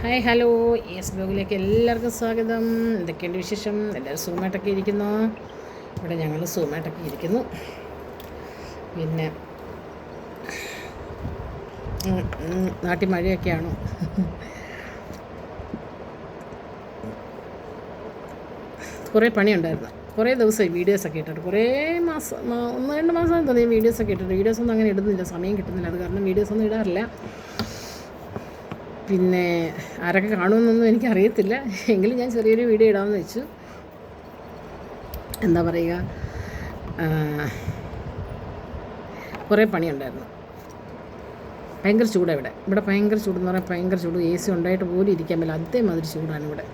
Hi hello S ബ്ലോഗിലേക്ക് എല്ലാവർക്കും സ്വാഗതം. എന്തൊക്കെയുണ്ട് വിശേഷം? എല്ലാവരും സൂമായിട്ടൊക്കെ ഇരിക്കുന്നു? ഇവിടെ ഞങ്ങൾ സൂമായിട്ടൊക്കെ ഇരിക്കുന്നു. പിന്നെ നാട്ടിൽ മഴയൊക്കെയാണോ? കുറേ പണിയുണ്ടായിരുന്നു. കുറേ ദിവസമായി വീഡിയോസൊക്കെ ഇട്ടിട്ട്. കുറേ മാസം ഒന്ന് രണ്ട് മാസം തോന്നി വീഡിയോസൊക്കെ ഇട്ടിട്ട്. വീഡിയോസൊന്നും അങ്ങനെ ഇടുന്നില്ല. സമയം കിട്ടുന്നില്ല. അത് കാരണം വീഡിയോസൊന്നും ഇടാറില്ല. പിന്നെ ആരൊക്കെ കാണുമെന്നൊന്നും എനിക്കറിയത്തില്ല. എങ്കിലും ഞാൻ ചെറിയൊരു വീഡിയോ ഇടാമെന്ന് വെച്ചു. എന്താ പറയുക? കുറേ പണിയുണ്ടായിരുന്നു. ഭയങ്കര ചൂടാണ് ഇവിടെ. ഇവിടെ ഭയങ്കര ചൂടെന്ന് പറഞ്ഞാൽ ഭയങ്കര ചൂട്. എ സി ഉണ്ടായിട്ട് പോലും ഇരിക്കാൻ പറ്റില്ല. അതേമാതിരി ചൂടാണ് ഇവിടെ.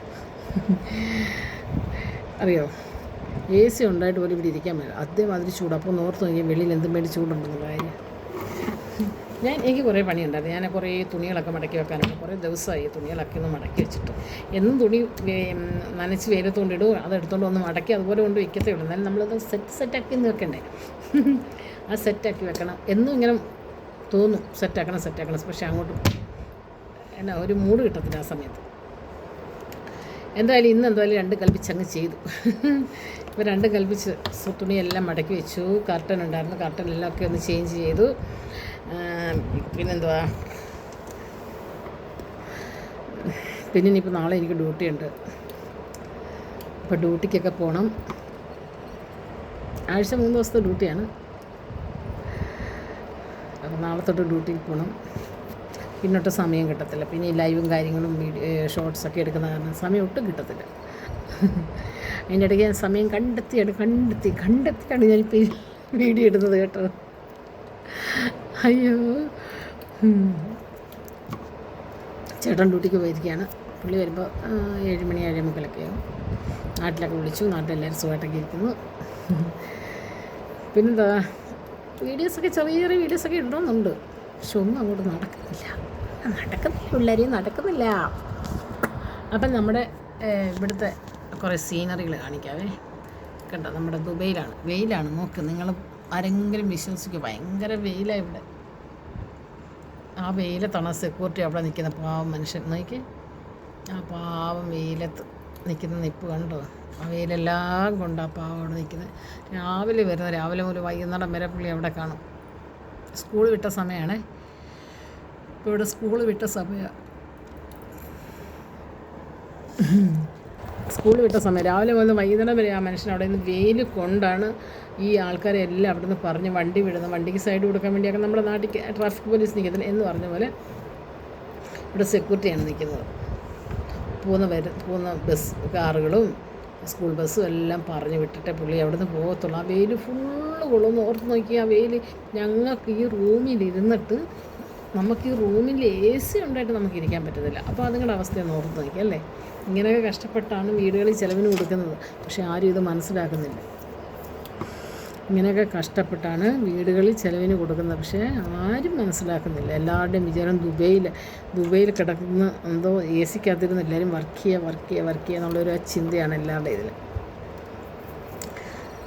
അറിയോ? എ സി ഉണ്ടായിട്ട് പോലും ഇവിടെ ഇരിക്കാൻ പറ്റില്ല. അതേമാതിരി ചൂട്. അപ്പോൾ നോർത്ത് നോക്കിയാൽ വെളിയിൽ എന്തും വേണ്ടി ചൂടുണ്ടെന്നുള്ള കാര്യം. ഞാൻ എനിക്ക് കുറേ പണിയുണ്ടായിരുന്നു. ഞാൻ കുറേ തുണികളൊക്കെ മടക്കി വെക്കാനുണ്ട് കുറേ ദിവസമായി തുണികളൊക്കെ ഒന്ന് മടക്കി വെച്ചിട്ട്. എന്നും തുണി നനച്ച് വെയിലത്തുകൊണ്ട് ഇടും അത് എടുത്തുകൊണ്ട് വന്ന് മടക്കി അതുപോലെ കൊണ്ട് വെക്കത്തേ ഉള്ളൂ. എന്നാലും നമ്മളത് സെറ്റ് സെറ്റാക്കി എന്ന് വെക്കണ്ടേ? ആ സെറ്റാക്കി വെക്കണം. എന്നും ഇങ്ങനെ തോന്നും. സെറ്റാക്കണം സെറ്റാക്കണം. പക്ഷേ അങ്ങോട്ട് എന്നാ ഒരു മൂഡ് കിട്ടത്തില്ല ആ സമയത്ത്. എന്തായാലും ഇന്ന് എന്തായാലും രണ്ട് കൽപ്പിച്ച് അങ്ങ് ചെയ്തു. ഇപ്പോൾ രണ്ട് കൽപ്പിച്ച് തുണിയെല്ലാം മടക്കി വെച്ചു. കർട്ടൻ ഉണ്ടായിരുന്നു. കർട്ടനെല്ലാം ഒക്കെ ഒന്ന് ചേഞ്ച് ചെയ്തു. പിന്നെന്തുവാ? പിന്നെ ഇനിയിപ്പോൾ നാളെ എനിക്ക് ഡ്യൂട്ടി ഉണ്ട്. അപ്പോൾ ഡ്യൂട്ടിക്കൊക്കെ പോകണം ആഴ്ച മൂന്ന് ദിവസത്തെ ഡ്യൂട്ടിയാണ്. അപ്പോൾ നാളെ തൊട്ട് ഡ്യൂട്ടിക്ക് പോകണം പിന്നൊട്ട് സമയം കിട്ടത്തില്ല. പിന്നെ ഈ ലൈവും കാര്യങ്ങളും വീഡിയോ ഷോർട്സൊക്കെ എടുക്കുന്ന കാരണം സമയം ഒട്ടും കിട്ടത്തില്ല. അതിന്റെ ഇടയ്ക്ക് ഞാൻ സമയം കണ്ടെത്തിയാണ് കണ്ടെത്തി കണ്ടെത്തിയാണ് ഞാനിപ്പോൾ വീഡിയോ ഇടുന്നത് കേട്ടോ. അയ്യോ. ചേട്ടൻ ഡ്യൂട്ടിക്ക് പോയിരിക്കുകയാണ്. പുള്ളി വരുമ്പോൾ ഏഴുമണി ഏഴ് മുക്കാലൊക്കെ ആവും. നാട്ടിലൊക്കെ വിളിച്ചു. നാട്ടിലെല്ലാവരും സുഖമായിട്ടൊക്കെ ഇരിക്കുന്നു. പിന്നെന്താ? വീഡിയോസൊക്കെ ചെറിയ ചെറിയ വീഡിയോസൊക്കെ ഇടണമെന്നുണ്ട് പക്ഷെ ഒന്നും അങ്ങോട്ട് നടക്കുന്നില്ല. നടക്കുന്നില്ല. പിള്ളേരെയും നടക്കുന്നില്ല. അപ്പം നമ്മുടെ ഇവിടുത്തെ കുറേ സീനറികൾ കാണിക്കാവേ. കണ്ടോ? നമ്മുടെ ദുബൈയിലാണ്. വെയിലാണ്. നോക്ക് നിങ്ങൾ ആരെങ്കിലും വിശ്വസിക്കുക ഭയങ്കര വെയിലാണ് ഇവിടെ. ആ വെയിലത്താണ് ആ സെക്യൂരിറ്റി അവിടെ നിൽക്കുന്ന പാവം മനുഷ്യൻ. നോക്കി ആ പാവം വെയിലത്ത് നിൽക്കുന്ന നിപ്പ് കണ്ടോ? ആ വെയിലെല്ലാം കൊണ്ട് ആ പാവം അവിടെ നിൽക്കുന്നത്. രാവിലെ വരുന്ന രാവിലെ മുതൽ വൈകുന്നേരം വരെ പുള്ളി അവിടെ കാണും. സ്കൂൾ വിട്ട സമയമാണേ ഇപ്പോൾ ഇവിടെ സ്കൂൾ വിട്ട സമയമാണ് സ്കൂൾ വിട്ട സമയം. രാവിലെ മുതൽ വൈകുന്നേരം വരെ ആ മനുഷ്യൻ അവിടെ നിന്ന് വെയിൽ കൊണ്ടാണ് ഈ ആൾക്കാരെ എല്ലാം അവിടെ നിന്ന് പറഞ്ഞ് വണ്ടി വിടുന്നത്. വണ്ടിക്ക് സൈഡ് കൊടുക്കാൻ വേണ്ടിയൊക്കെ നമ്മുടെ നാട്ടിൽ ട്രാഫിക് പോലീസ് നിൽക്കത്തില്ല എന്ന് പറഞ്ഞ പോലെ ഇവിടെ സെക്യൂരിറ്റിയാണ് നിൽക്കുന്നത്. പോകുന്ന വര പോകുന്ന ബസ് കാറുകളും സ്കൂൾ ബസ്സും എല്ലാം പറഞ്ഞു വിട്ടിട്ടേ പുള്ളി അവിടെ നിന്ന് പോകത്തുള്ളൂ. ആ വെയിൽ ഫുള്ള് കൊള്ളുന്നു ഓർത്ത് നോക്കി ആ വെയിൽ ഞങ്ങൾക്ക് ഈ റൂമിൽ ഇരുന്നിട്ട് നമുക്ക് ഈ റൂമിൽ എ സി ഉണ്ടായിട്ട് നമുക്ക് ഇരിക്കാൻ പറ്റത്തില്ല. അപ്പോൾ അതുങ്ങളുടെ അവസ്ഥയെ ഓർത്ത് നോക്കി അല്ലേ? ഇങ്ങനെയൊക്കെ കഷ്ടപ്പെട്ടാണ് വീടുകളിൽ ചിലവിന് കൊടുക്കുന്നത്. പക്ഷേ ആരും ഇത് മനസ്സിലാക്കുന്നില്ല. ഇങ്ങനെയൊക്കെ കഷ്ടപ്പെട്ടാണ് വീടുകളിൽ ചിലവിന് കൊടുക്കുന്നത്. പക്ഷേ ആരും മനസ്സിലാക്കുന്നില്ല. എല്ലാവരുടെയും വിചാരം ദുബൈയിൽ ദുബൈയിൽ കിടക്കുന്ന എന്തോ എ സിക്കകത്തിരുന്ന് എല്ലാവരും വർക്ക് ചെയ്യുക വർക്ക് ചെയ്യുക വർക്ക് ചെയ്യുക എന്നുള്ളൊരു ചിന്തയാണ് എല്ലാവരുടെ ഇതിൽ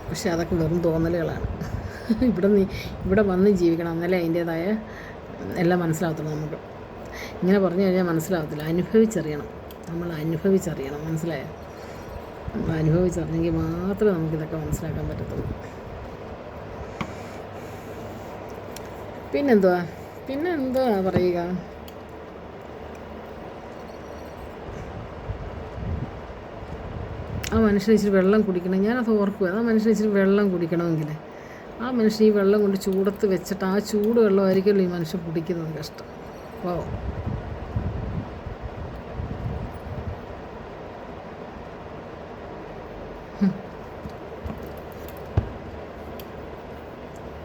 പക്ഷേ അതൊക്കെ വെറും തോന്നലുകളാണ്. ഇവിടെ നീ ഇവിടെ വന്ന് ജീവിക്കണം. എന്നാലേ അതിന്റേതായ എല്ലാം മനസ്സിലാകത്തുള്ളൂ നമുക്ക്. ഇങ്ങനെ പറഞ്ഞു കഴിഞ്ഞാൽ മനസ്സിലാകത്തില്ല. അനുഭവിച്ചറിയണം. നമ്മൾ അനുഭവിച്ചറിയണം. മനസ്സിലായോ? നമ്മൾ അനുഭവിച്ചറിഞ്ഞെങ്കിൽ മാത്രമേ നമുക്കിതൊക്കെ മനസ്സിലാക്കാൻ പറ്റത്തുള്ളൂ. പിന്നെന്തുവാ? പിന്നെ എന്തുവാ പറയുക? ആ മനുഷ്യനിച്ചിരി വെള്ളം കുടിക്കണം. ഞാനത് ഓർക്കുക ആ മനുഷ്യനിച്ചിരി വെള്ളം കുടിക്കണമെങ്കിൽ ആ മനുഷ്യൻ ഈ വെള്ളം കൊണ്ട് ചൂടത്ത് വെച്ചിട്ട് ആ ചൂട് വെള്ളമായിരിക്കുമല്ലോ ഈ മനുഷ്യൻ കുടിക്കുന്നത് കഷ്ടം. ഓ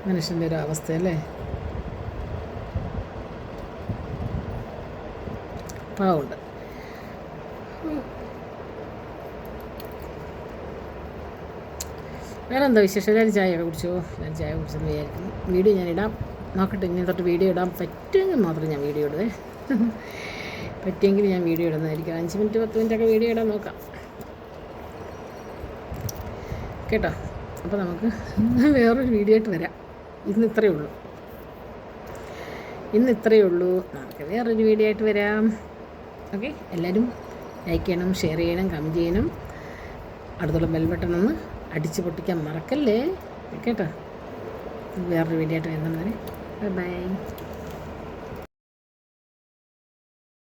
മനുഷ്യന്റെ ഒരു അവസ്ഥ അല്ലേ പാവമുണ്ട് വേറെ എന്താ വിശേഷം? എല്ലാവരും ചായ കുടിച്ചോ? എല്ലാവരും ചായ കുടിച്ചെന്ന് വിചാരിക്കുന്നു. വീഡിയോ ഞാൻ ഇടാം. നോക്കട്ടെ ഇങ്ങനെ തൊട്ട് വീഡിയോ ഇടാൻ പറ്റുമെങ്കിൽ മാത്രം ഞാൻ വീഡിയോ ഇടുവേ. പറ്റിയെങ്കിൽ ഞാൻ വീഡിയോ ഇടുന്നതായിരിക്കും. അഞ്ച് മിനിറ്റ് പത്ത് മിനിറ്റ് ഒക്കെ വീഡിയോ ഇടാൻ നോക്കാം. കേട്ടോ? അപ്പോൾ നമുക്ക് വേറൊരു വീഡിയോ ആയിട്ട് വരാം. ഇന്ന് ഇത്രയേ ഉള്ളൂ. ഇന്ന് ഇത്രയേ ഉള്ളൂ. നമുക്ക് വേറൊരു വീഡിയോ ആയിട്ട് വരാം. ഓക്കെ? എല്ലാവരും ലൈക്ക് ചെയ്യണം ഷെയർ ചെയ്യണം കമന്റ് ചെയ്യണം. അടുത്തുള്ള ബെൽബട്ടൺ ഒന്ന് അടിച്ച് പൊട്ടിക്കാൻ മറക്കല്ലേ? കേട്ടോ. വേറൊരു വീഡിയോ ആയിട്ട് വരുന്നവരെ. Bye bye